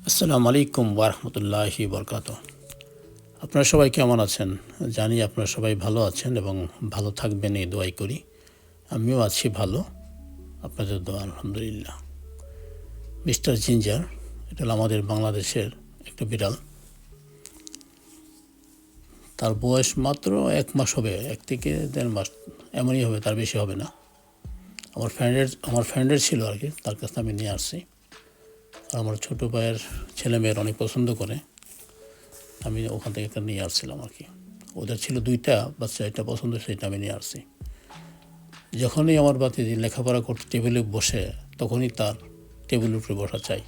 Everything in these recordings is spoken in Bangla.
আসসালামু আলাইকুম ওরহমতুল্লাহি বরকাত আপনারা সবাই কেমন আছেন? জানি আপনারা সবাই ভালো আছেন এবং ভালো থাকবেন, এই দোয়াই করি। আমিও আছি ভালো, আপনাদের দোয়া, আলহামদুলিল্লাহ। মিস্টার জিঞ্জার, এটা হলো আমাদের বাংলাদেশের একটা বিড়াল। তার বয়স মাত্র এক মাস হবে, এক থেকে দেড় মাস, এমনই হবে, তার বেশি হবে না। আমার ফ্রেন্ডের আমার ফ্রেন্ডের ছিল আর কি, তার কাছে আমি নিয়ে আসছি। আমার ছোটো ভাইয়ের ছেলে মেয়ের অনেক পছন্দ করে। আমি ওখান থেকে একটা নিয়ে আসছিলাম আর কি। ওদের ছিল দুইটা বাচ্চা এটা পছন্দ, সেটা আমি নিয়ে আসছি। যখনই আমার বাতি লেখাপড়া করতে টেবিলে বসে, তখনই তার টেবিলের উপরে বসা চাই।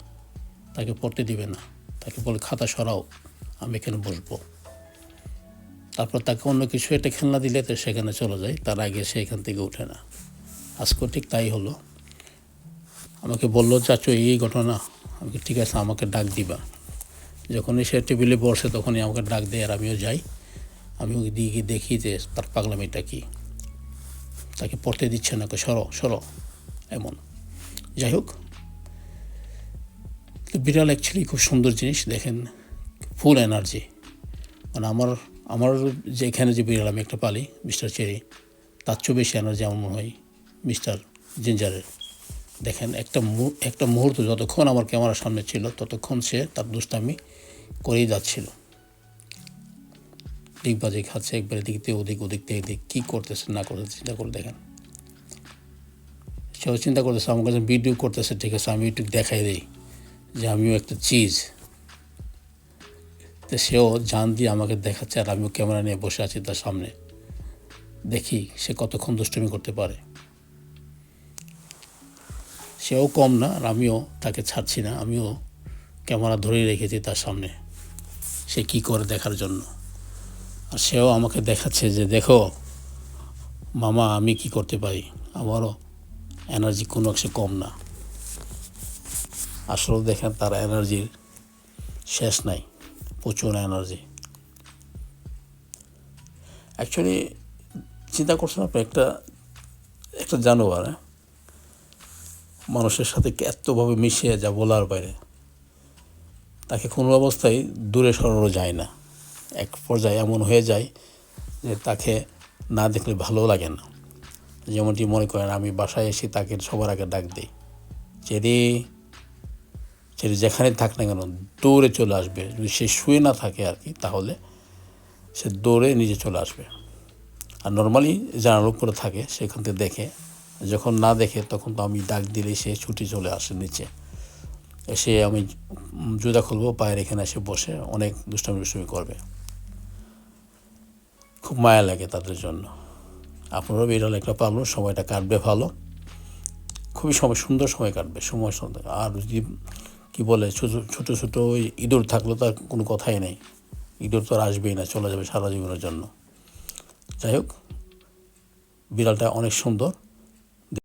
তাকে পড়তে দিবে না। তাকে বলে, খাতা সরাও, আমি এখানে বসবো। তারপর তাকে অন্য কিছু একটা খেলনা দিলে তো সেখানে চলে যায়। তার আগে সে এখান থেকে ওঠে না। আজকেও ঠিক তাই হলো। আমাকে বলল, চাচু, এই ঘটনা আমি ঠিক আছে, আমাকে ডাক দিবা। যখনই সে টেবিলে বসে, তখনই আমাকে ডাক দেয় আর আমিও যাই। আমি ওকে দিয়ে গিয়ে দেখি যে তার পাগলামিটা কী। তাকে পড়তে দিচ্ছে না সরো সরো। এমন। যাই হোক, তো বিড়াল অ্যাকচুয়ালি খুব সুন্দর জিনিস, দেখেন ফুল এনার্জি মানে আমার আমার যে এখানে যে বিড়াল আমি একটা পালি, মিস্টার চেরি, তার চেয়েও বেশি এনার্জি আমার মনে হয় মিস্টার জিঞ্জারের। দেখেন, একটা একটা মুহূর্ত যতক্ষণ আমার ক্যামেরার সামনে ছিল, ততক্ষণ সে তার দুষ্টামি করেই যাচ্ছিল। ডিগবাজি খাচ্ছে একবার থেকে ওদিক ওদিক থেকে এদিক, কী করতেছে, না করতেছে, চিন্তা করে দেখেন। সেও চিন্তা করতেছে, আমার কাছে ভিডিও করতেছে, ঠিক আছে, আমি একটু দেখাই দিই যে আমিও একটা চিজ। তো সেও জান দিয়ে আমাকে দেখাচ্ছে আর আমিও ক্যামেরা নিয়ে বসে আছি তার সামনে। দেখি সে কতক্ষণ দুষ্টুমি করতে পারে। সেও কম না, আর আমিও তাকে ছাড়ছি না। আমিও ক্যামেরা ধরেই রেখেছি তার সামনে। সে কি করে দেখার জন্য? আর সেও আমাকে দেখাচ্ছে যে, দেখো, মামা, আমি কি করতে পারি? আমারও এনার্জি কোনো অংশে কম না। আসলে দেখেন, তার এনার্জির শেষ নাই। প্রচুর এনার্জি অ্যাকচুয়ালি চিন্তা করছেন আপনি, একটা একটা জানোয়ার হ্যাঁ? মানুষের সাথে এতভাবে মিশিয়ে যা বলার বাইরে? তাকে কোনো অবস্থায় দূরে সরানো যায় না। এক পর্যায়ে এমন হয়ে যায় যে তাকে না দেখলে ভালো লাগে না। যেমনটি মনে করেন, আমি বাসায় এসে তাকে সবার আগে ডাক দিই। চেরি চেরি যেখানে থাক না কেন, দৌড়ে চলে আসবে। যদি সে শুয়ে না থাকে আর কি, তাহলে সে দৌড়ে নিজে চলে আসবে। আর নর্মালি জানার উপরে থাকে, সেখান থেকে দেখে যখন না দেখে তখন তো আমি ডাক দিলে সে ছুটি চলে আসে নিচে। এসে আমি জুতা খুলবো, পায়ের এখানে এসে বসে অনেক দুষ্টামি দুষ্টামি করবে। খুব মায়া লাগে তাদের জন্য। আপনারাও বিড়াল একটা পালন সময়টা কাটবে ভালো। খুবই সময়, সুন্দর সময় কাটবে, সময় সুন্দর। আর যদি কী বলে, ছোটো ছোটো ছোটো ওই ইঁদুর থাকলে তার কোনো কথাই নেই। ইঁদুর তো আর আসবেই না, চলে যাবে সারা জীবনের জন্য। যাই হোক, বিড়ালটা অনেক সুন্দর।